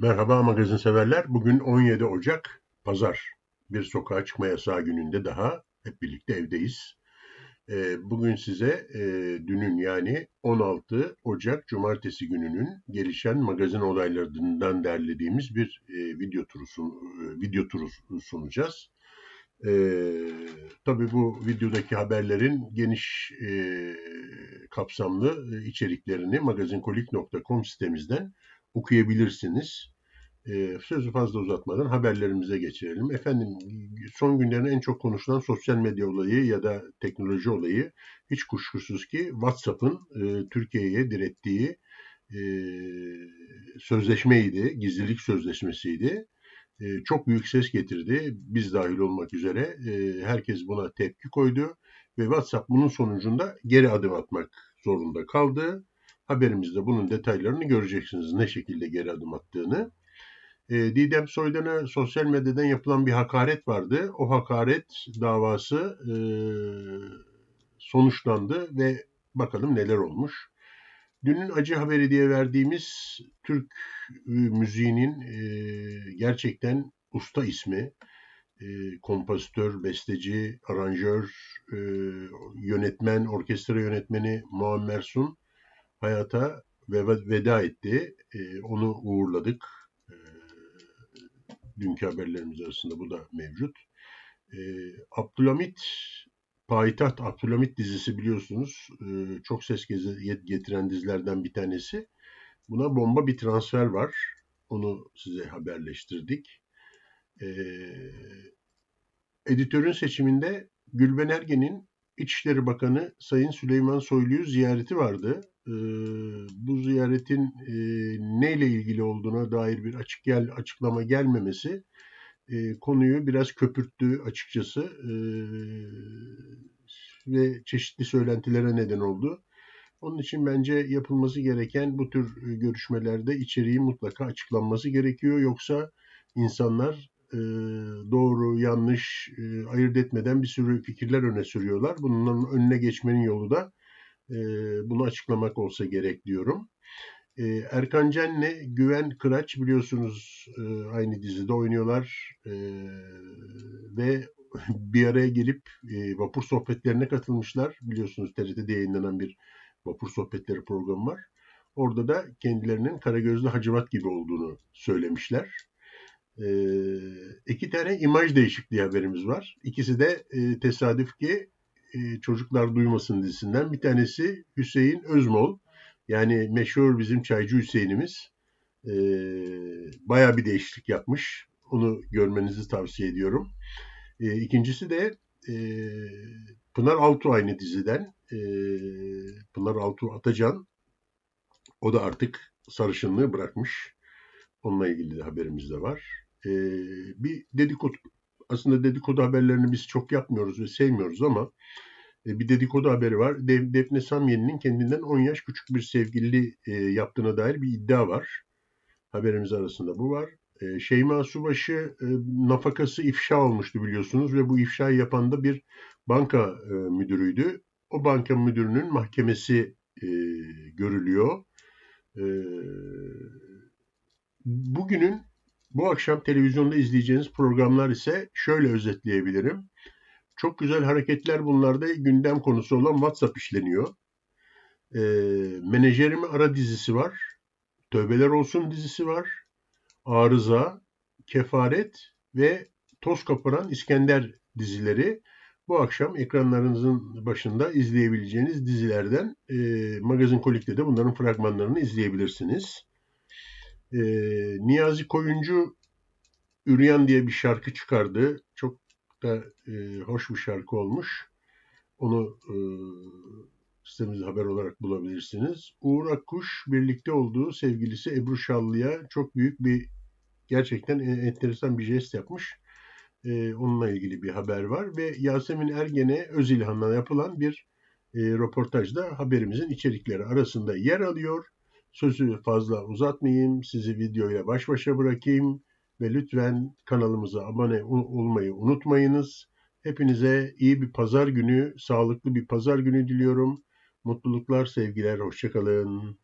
Merhaba magazin severler. Bugün 17 Ocak Pazar. Bir sokağa çıkma yasağı gününde daha hep birlikte evdeyiz. Ee, bugün size e, dünün yani 16 Ocak Cumartesi gününün gelişen magazin olaylarından derlediğimiz bir e, video turu e, video turu sunacağız. Ee, tabii bu videodaki haberlerin geniş kapsamlı içeriklerini magazinkolik.com sitemizden okuyabilirsiniz. E, sözü fazla uzatmadan haberlerimize geçirelim. Efendim son günlerin en çok konuşulan sosyal medya olayı ya da teknoloji olayı hiç kuşkusuz ki WhatsApp'ın e, Türkiye'ye direttiği e, sözleşmeydi, gizlilik sözleşmesiydi. E, çok büyük ses getirdi, biz dahil olmak üzere. E, herkes buna tepki koydu ve WhatsApp bunun sonucunda geri adım atmak zorunda kaldı. Haberimizde bunun detaylarını göreceksiniz ne şekilde geri adım attığını. E, Didem Soydan'a sosyal medyadan yapılan bir hakaret vardı. O hakaret davası e, sonuçlandı ve bakalım neler olmuş. Dünün acı haberi diye verdiğimiz Türk müziğinin e, gerçekten usta ismi, e, kompozitör, besteci, aranjör, e, yönetmen, orkestra yönetmeni Muammer Sun hayata veda etti. E, onu uğurladık. E, dünkü haberlerimiz arasında bu da mevcut. E, Abdülhamit Payitaht Abdülhamit dizisi biliyorsunuz e, çok ses getiren dizilerden bir tanesi. Buna bomba bir transfer var. Onu size haberleştirdik. E, editörün seçiminde Gülben Ergen'in İçişleri Bakanı Sayın Süleyman Soylu'yu ziyareti vardı. Ee, bu ziyaretin e, neyle ilgili olduğuna dair bir açık gel açıklama gelmemesi e, konuyu biraz köpürttü açıkçası e, ve çeşitli söylentilere neden oldu. Onun için bence yapılması gereken bu tür görüşmelerde içeriği mutlaka açıklanması gerekiyor. Yoksa insanlar doğru, yanlış ayırt etmeden bir sürü fikirler öne sürüyorlar. Bunun önüne geçmenin yolu da bunu açıklamak olsa gerek diyorum. Erkan Cen'le Güven Kıraç biliyorsunuz aynı dizide oynuyorlar ve bir araya gelip vapur sohbetlerine katılmışlar. Biliyorsunuz TRT'de yayınlanan bir vapur sohbetleri programı var. Orada da kendilerinin Karagözlü Hacivat gibi olduğunu söylemişler. İki tane imaj değişikliği haberimiz var. İkisi de tesadüf ki Çocuklar Duymasın dizisinden. Bir tanesi Hüseyin Özmol. Yani meşhur bizim çaycı Hüseyin'imiz. E, bayağı bir değişiklik yapmış. Onu görmenizi tavsiye ediyorum. E, ikincisi de e, Pınar Altuğ aynı diziden. E, Pınar Altuğ Atacan. O da artık sarışınlığı bırakmış. Onunla ilgili de haberimiz de var. E, bir dedikodu, aslında dedikodu haberlerini biz çok yapmıyoruz ve sevmiyoruz ama e, bir dedikodu haberi var. Defne Samyeli'nin kendinden 10 yaş küçük bir sevgili e, yaptığına dair bir iddia var. Haberimiz arasında bu var. E, Şeyma Subaşı nafakası ifşa olmuştu biliyorsunuz ve bu ifşayı yapan da bir banka müdürüydü. O banka müdürünün mahkemesi görülüyor. Bugünün bu akşam televizyonda izleyeceğiniz programlar ise şöyle özetleyebilirim. Çok güzel hareketler bunlarda gündem konusu olan WhatsApp işleniyor. E, Menajerimi Ara dizisi var. Tövbeler Olsun dizisi var. Arıza, Kefaret ve Toz Kaparan İskender dizileri bu akşam ekranlarınızın başında izleyebileceğiniz dizilerden e, Magazin Kolik'te de bunların fragmanlarını izleyebilirsiniz. E, Niyazi Koyuncu Üryan diye bir şarkı çıkardı. Çok da e, hoş bir şarkı olmuş. Onu e, sitemizde haber olarak bulabilirsiniz. Uğur Akkuş birlikte olduğu sevgilisi Ebru Şallı'ya çok büyük bir gerçekten enteresan bir jest yapmış. E, onunla ilgili bir haber var ve Yasemin Ergen'e Özilhan'la yapılan bir e, röportajda haberimizin içerikleri arasında yer alıyor. Sözü fazla uzatmayayım, sizi videoyla baş başa bırakayım ve lütfen kanalımıza abone olmayı unutmayınız. Hepinize iyi bir pazar günü, sağlıklı bir pazar günü diliyorum. Mutluluklar, sevgiler, hoşçakalın.